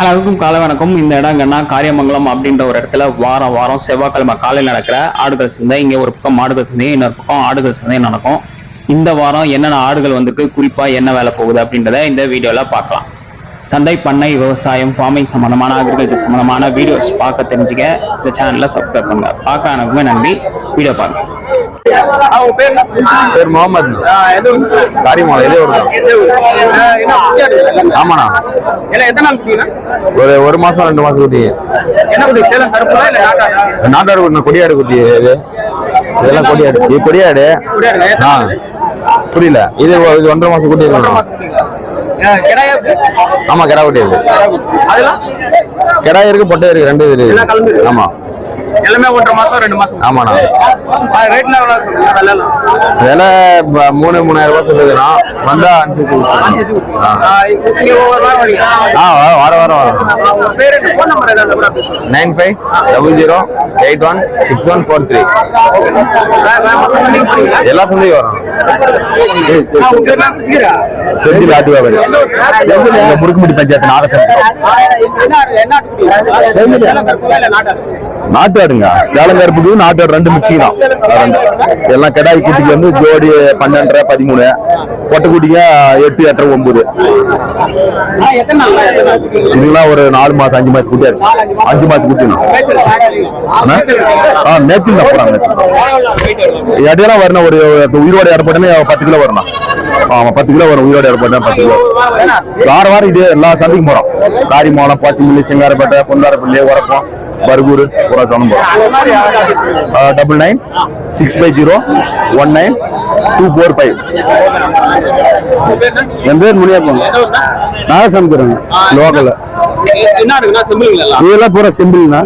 அனைவருக்கும் காலை வணக்கம். இந்த இடங்கன்னா காரியமங்கலம் அப்படின்ற ஒரு இடத்துல வாரம் வாரம் செவ்வாய்க்கிழமை காலையில் நடக்கிற ஆடுகள் சந்தை இங்கே ஒரு பக்கம் மாடுகள் சந்தை இன்னொரு பக்கம் ஆடுகள் சந்தை நடக்கும். இந்த வாரம் என்னென்ன ஆடுகள் வந்திருக்கு குறிப்பாக என்ன வேலை போகுது அப்படின்றத இந்த வீடியோவில் பார்க்கலாம். சந்தை பண்ணை விவசாயம் ஃபார்மிங் சம்மந்தமான அக்ரிகல்ச்சர் சம்மந்தமான வீடியோஸ் பார்க்க தெரிஞ்சுக்க இந்த சேனலில் சப்ஸ்கிரைப் பண்ணுங்கள் பார்க்க எனக்குமே நன்றி. வீடியோ பாருங்க. அவங்க பேர் பேர் முகமது. காரியமாலை இதே ஒரு ஆமாண்ணா. ஒரு ஒரு மாசம் ரெண்டு மாசம் குட்டி என்ன குட்டி? சேலம் இல்ல நாட்டாடு கொடியாடு குட்டி இது. இதெல்லாம் கொடியாடு. இது கொடியாடு? ஆ. புரியல. இது இது ஒன்றரை மாசம் குட்டி ஒன்றரை இருக்கணும் ஆமா கிடா குட்டி இருக்கு கிடா இருக்கு பொட்டை இருக்கு ரெண்டு இது. இருக்கு. ஆமா. எல்லாமே ஒன்றரை மாசம் ரெண்டு மாசம். ஆமாண்ணா? விலைலாம்? விலை மூணு மூணாயிரம் ரூபாய் சொல்லுதுண்ணா. வந்தா அஞ்சு. ஆ. வார வாரம் வரும். Nine five double zero eight one six one four three? எல்லா சந்தையும் வரும்? செந்தில் ஆட்டு வியாபாரி இந்த முடுக்குமுடி பஞ்சாயத்து நாகசன் நாட்டாடுங்க சேலம் கருப்புக்கு ரெண்டு மிக்சிங் தான். எல்லாம் கடாய் குட்டிக்கு வந்து ஜோடி பன்னெண்டரை பதிமூணு. பொட்டை எட்டு எட்டரை ஒன்பது. இதெல்லாம் ஒரு நாலு மாசம் அஞ்சு மாசம் குட்டி ஆச்சு அஞ்சு மாசம் குட்டினா ஆ? மேட்சிங் தான் போறாங்க இடையெல்லாம் வரணும் ஒரு உயிரோட ஏற்பட்டனே பத்து கிலோ வரணும். ஆமா பத்து கிலோ வரும் உயிரோட ஏற்பட்டா பத்து கிலோ. வார வாரம் இது எல்லா சந்தைக்கும் போறோம். காரிமோளம் பாச்சிமில்லி சிங்காரப்பேட்டை பொன்னாரப்பள்ளி உரப்பம். பர்கூர் பூரா சனம் double nine six five zero one nine two four five என் பேர் முனியப்பன். நான் சமைக்கிறேங்க லோக்கல்ல. இதெல்லாம் பூரா சிம்பிள்ண்ணா.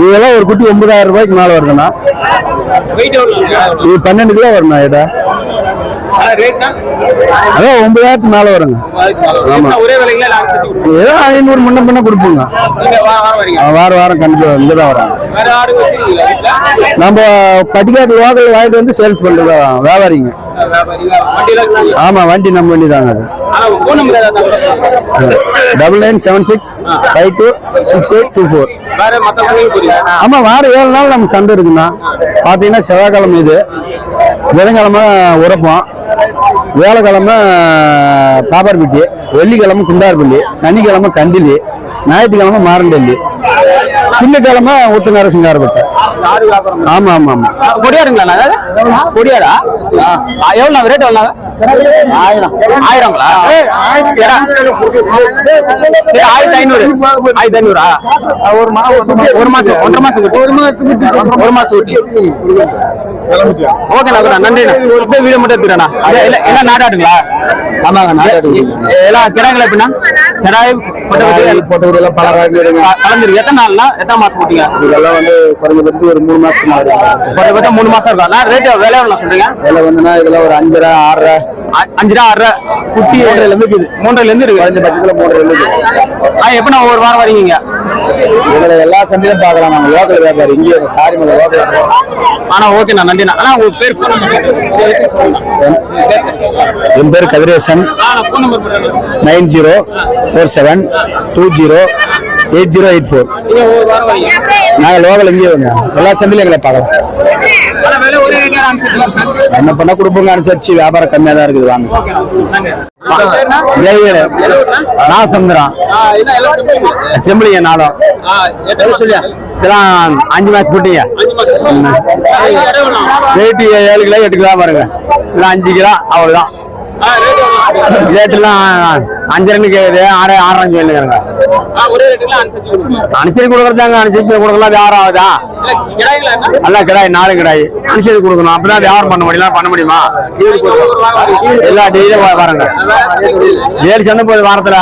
இதெல்லாம் ஒரு குட்டி ஒன்பதாயிரம் ரூபாய்க்கு மேலே வருதுண்ணா. இது பன்னெண்டு கிலோ வருண்ணா இட அதான் ஒன்பதாயிரத்துக்கு மேல வருங்க. ஆமா. ஏதோ ஐநூறு முன்ன பின்ன கொடுப்போங்க. நீங்க வா- வாரம் கண்டிப்பா இங்கே தான் வரோம் நம்ம பட்டிக்காட்டு லோக்கல் வாங்கிட்டு வந்து சேல்ஸ் பண்றது வியாபாரிங்க. ஆமா வண்டி நம்ம வண்டி தாங்க அது double nine seven six five two six eight two four ஆமா வாரம் ஏழு நாள் நம்ம சந்தை இருக்குண்ணா. பாத்தீங்கன்னா செவ்வாய்க்கிழமை இது. புதன்கிழமை உரப்பம் வேலைக்கிழமை பாப்பார்பட்டி வெள்ளிக்கிழமை குண்டார்பள்ளி சனிக்கிழமை கண்டிலி ஞாயிற்றுக்கிழமை மாரண்டல்லி திங்கக்கிழமை ஊத்துங்கார சிங்காரப்பட்டை ஆமா ஆமா ஆமா. கொடியாடுங்களா அதாவது? கொடியாடா? எவ்வளோ ரேட் எவ்வளோ ஆயிரம். ஆயிரங்களா. சரி ஆயிரத்தி ஐநூறு. ஆயிரத்தி ஐநூறா? ஒரு மாசம். ஒரு மாசம் ஒன்றரை மாசம். ஒரு மாசம் ஒரு மாசம் ஓகேண்ணா ஓகேண்ணா நன்றிண்ணா. அப்படியே வீடியோ மட்டும் எடுத்துக்கிறேண்ணா. எல்லாம் நாடாடுங்களா? ஆமாங்க நாட்டாடு எல்லாம் கிடாங்களா எப்படின்னா கிடாய் எல்லாம் பல கலந்துருக்கு எத்தனை நாள்னா எத்தனை மாசம் குட்டிங்க இதெல்லாம் வந்து குறைஞ்சபட்சம் ஒரு மூணு இருக்கும் குறைஞ்சபட்சம் மூணு மாசம் இருக்கும் நான் ரேட்டு விலை எவ்வளோ சொல்றீங்க? இதில் வந்துன்னா இதெல்லாம் ஒரு அஞ்சரை ஆறரை. அஞ்சு ரூபா ஆறு ரூபா குட்டி மூன்றரைல இருந்து இருக்குது. மூன்றைல இருந்து இருக்கு பட்சத்தில் மூன்றரை இருக்குது. ஆ எப்படிண்ணா ஒவ்வொரு வாரம் வரீங்க? இதில் எல்லா சந்தையும் பார்க்கலாம். நாங்கள் லோக்கல் வியாபாரி. இங்கே காரிமலை லோக்கல் ஆனா ஓகேண்ணா நன்றிண்ணா ஆனா உங்க பேர் என் பேர் கதிரேசன். நான். Nine zero four seven two zero eight zero eight four. நீங்க நாங்கள் லோக்கல் இங்கே எல்லா சந்தையிலும் எங்களை பார்க்கலாம். என்ன பண்ண கொடுப்போங்க அனுசரிச்சு வியாபாரம் கம்மியாக தான் இருக்குது வாங்க? நான் சந்திரன்? செம்பிளிங்க சொல்லியா? இதெல்லாம் அஞ்சு மேட்ச் போட்டீங்க. ஏழு கிலோ எட்டு கிலோ பாருங்க. இல்லை அஞ்சு கிலோ அவ்வளோதான்? ரேட்டுலாம் அஞ்சு ரெண்டு கேக்குது. ஆறு ஆறு அஞ்சு வேணுங்கிறாங்க அனுசரிச்சு கொடுக்குறதாங்க அனுசரிச்சு கொடுக்கலாம். வியாபாரம் ஆகுதா? நல்லா கிடாய் நாலு கிடாய். அனுசரிச்சு கொடுக்கணும். அப்பதான் வியாபாரம் பண்ண முடியல பண்ண முடியுமா. எல்லா டெய்லியும் வரங்க ஏழு சந்தை போகுது வாரத்துல.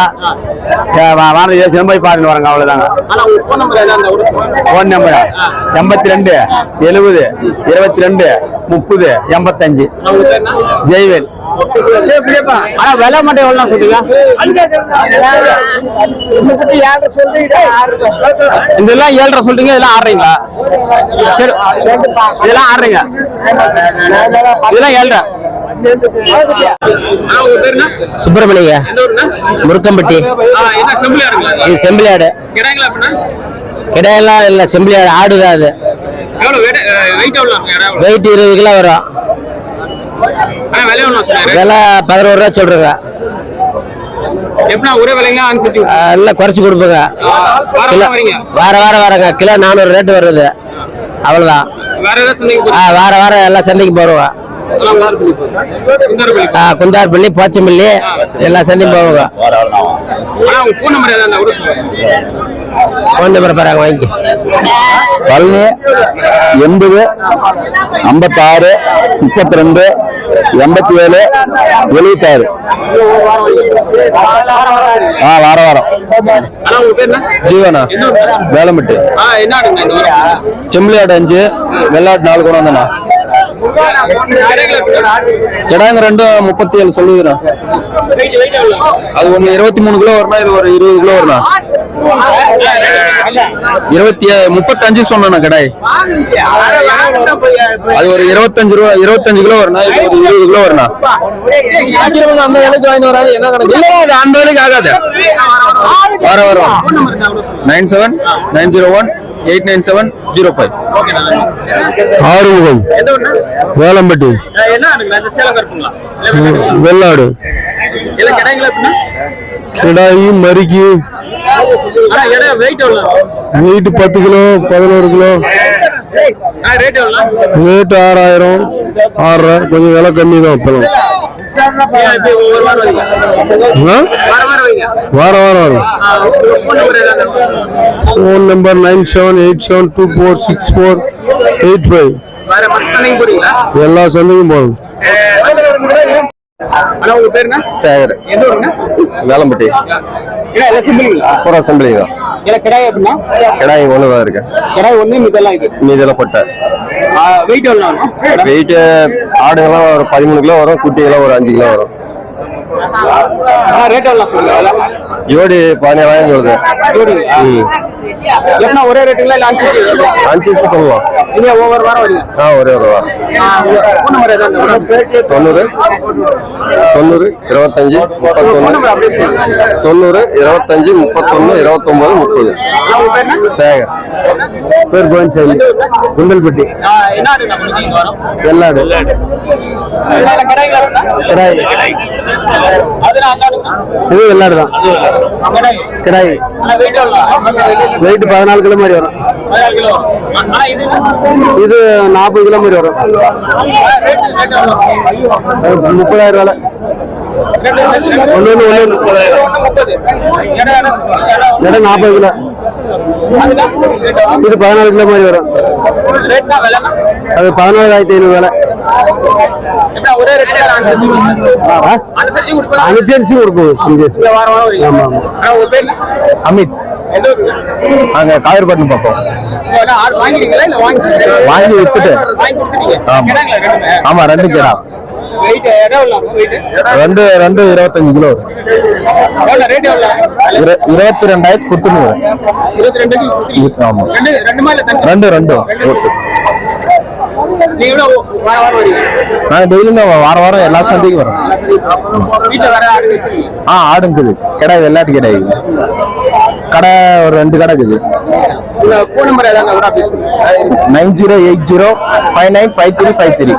ஏழு சந்தை போய் பாருங்க வரங்க அவ்வளவுதாங்க. ஃபோன் நம்பர் எண்பத்தி ரெண்டு எழுபது இருபத்தி ரெண்டு முப்பது எண்பத்தஞ்சு? ஜெய்வேல். ஆனா விலை மட்டும் எவ்வளவு சொல்றீங்க? இதெல்லாம் ஏழரை சொல்றீங்க இதெல்லாம் ஆடுறீங்களா சரி இதெல்லாம் ஆடுறீங்க இதெல்லாம் ஏழரை. சுப்பிரமணிய முருக்கம்பட்டி இது செம்பிளியாடு கிடையெல்லாம் இல்ல செம்பிளியாடு ஆடு. தான் அது. வெயிட் இருபது கிலோ வரும். விலை பதினோரு ரூபா சொல்றேங்க. எப்படின்னா ஒரே ஆஹ் இல்ல குறைச்சு கொடுப்போங்க. கிலோ வாரம் வரீங்க? வார வாரம் வரங்க. கிலோ நானூறு ரேட்டு வருது. சந்தைக்கு ஆ, வார வாரம் எல்லா சந்தைக்கும் போடுவோம் குந்தார்பள்ளி போச்சம்பள்ளி எல்லா சந்தையும் போவோங்க. ஆனா உங்க ஃபோன் நம்பர் பாருங்க வாங்கி. பதினு எண்பது ஐம்பத்தாறு முப்பத்தி ரெண்டு எண்பத்தி ஏழு எழுபத்தாறு ஆ வார வாரம் ஜீவனா? வாரம் செம்பிளியாடு அஞ்சு வெள்ளாட்டு நாலு கூட வந்தண்ணா. கிடாங்க ரெண்டும் முப்பத்தி ஏழு எவ்வளோ அது ஒன்று இருபத்தி மூணு கிலோ வரணும் இது ஒரு இருபது கிலோ வரணும் இருபத்தி முப்பத்தஞ்சு சொன்னேண்ணா கிடாய். அது ஒரு இருபத்தஞ்சு ரூபா இருபத்தஞ்சு கிலோ வரணும் இது ஒரு இருபது கிலோ வரணும் அந்த விலைக்கு வாங்கி வராது என்ன கணக்கு இல்ல அது அந்த விலைக்கு ஆகாது. வர வரும் nine seven nine zero one eight nine seven zero five. Arumugam? Velampatti. வெள்ளாடு. கிடாயி மறிக்கு வெயிட் பத்து கிலோ பதினோரு கிலோ. ரேட் ஆறாயிரம் ஆறரை. கொஞ்சம் விலை கம்மி தான் இப்போலாம் இப்போ ஒரு வாரம் வாரம் வாரம் phone number nine seven eight seven two four six four eight five எல்லா சந்தையும் போகணும் ஆனா உங்க பேர் என்ன? சேகர். எந்த ஊருங்க? வேலம்பட்டி. ஏன்னா எல்லாம் சிம்பிளுங்களா பூரா அசம்பிளி தான். ஏன்னா கிடாய் அப்படின்னா? கிடாய் ஒன்று தான் இருக்கு. கிடாய் ஒன்று இதெல்லாம் இது. மீதியில் பட்டை வெயிட் எவ்வளோ ஆடுகள்லாம் ஒரு பதிமூணு கிலோ வரும் குட்டிகள்லாம் ஒரு அஞ்சு கிலோ வரும். ரேட் எவ்வளோ சொல்லுங்க ஜோடி பதினேழாயிரம் சொல்லுது. எப்படின்னா ஒரே ரேட்டுங்களா இல்லை அஞ்சு சொல்லலாம். நீங்க ஒவ்வொரு வாரம் வரீங்க ஆ ஒரே ஒரு வாரம். ஃபோன் நம்பர் ஏதாவது தொண்ணூறு தொண்ணூறு இருபத்தஞ்சு முப்பத்தொன்னு தொண்ணூறு இருபத்தஞ்சு முப்பத்தொன்னு இருபத்தொன்பது முப்பது. சேகர். பேர் கோவிந்த் குண்டல்பட்டி. அப்படின்னா கிடாய் இது வெள்ளாடு தான். கடாய். வெயிட் பதினாலு கிலோ மாதிரி வரும். இது இது நாற்பது கிலோ மாதிரி வரும். முப்பதாயிரம் ரூபாய் ஒன்று ஒன்று இடம் நாற்பது கிலோ. இது பதினாலு கிலோ மாதிரி வரும். அது பதினாலாயிரத்தி ஐநூறு வேலை. அனுசரிச்சு வாரம் ஆமா அமித். நாங்க காவிரிப்பட்டினம் பார்ப்போம். வாங்கி வாங்கி வித்துட்டு. ஆமா. ஆமா ரெண்டு கிடா ரெண்டு ரெண்டு இருபத்தஞ்சு கிலோ. இருபத்தி ரெண்டாயிரத்தி கொடுத்துருங்க ரெண்டு ஆமா. ரெண்டு நீங்க எவ்வளோ வாரம் வாரம் எல்லா சந்தைக்கும் வரோம் வேற ஆடு ஆ ஆடுங்குது. கடை வெள்ளாட்டு கடை கடை ஒரு ரெண்டு கடை இருக்குது. Nine zero eight zero five nine five three five three.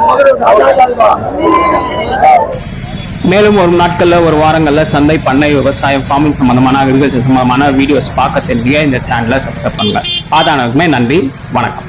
மேலும் ஒரு நாட்கள்ல ஒரு வாரங்கள்ல சந்தை பண்ணை விவசாயம் ஃபார்மிங் சம்பந்தமான அக்ரிகல்ச்சர் சம்பந்தமான வீடியோஸ் பார்க்க தெரிஞ்சுக்க இந்த சேனலை சப்ஸ்கிரைப் பண்ணுங்க. ஆதானருக்குமே நன்றி வணக்கம்.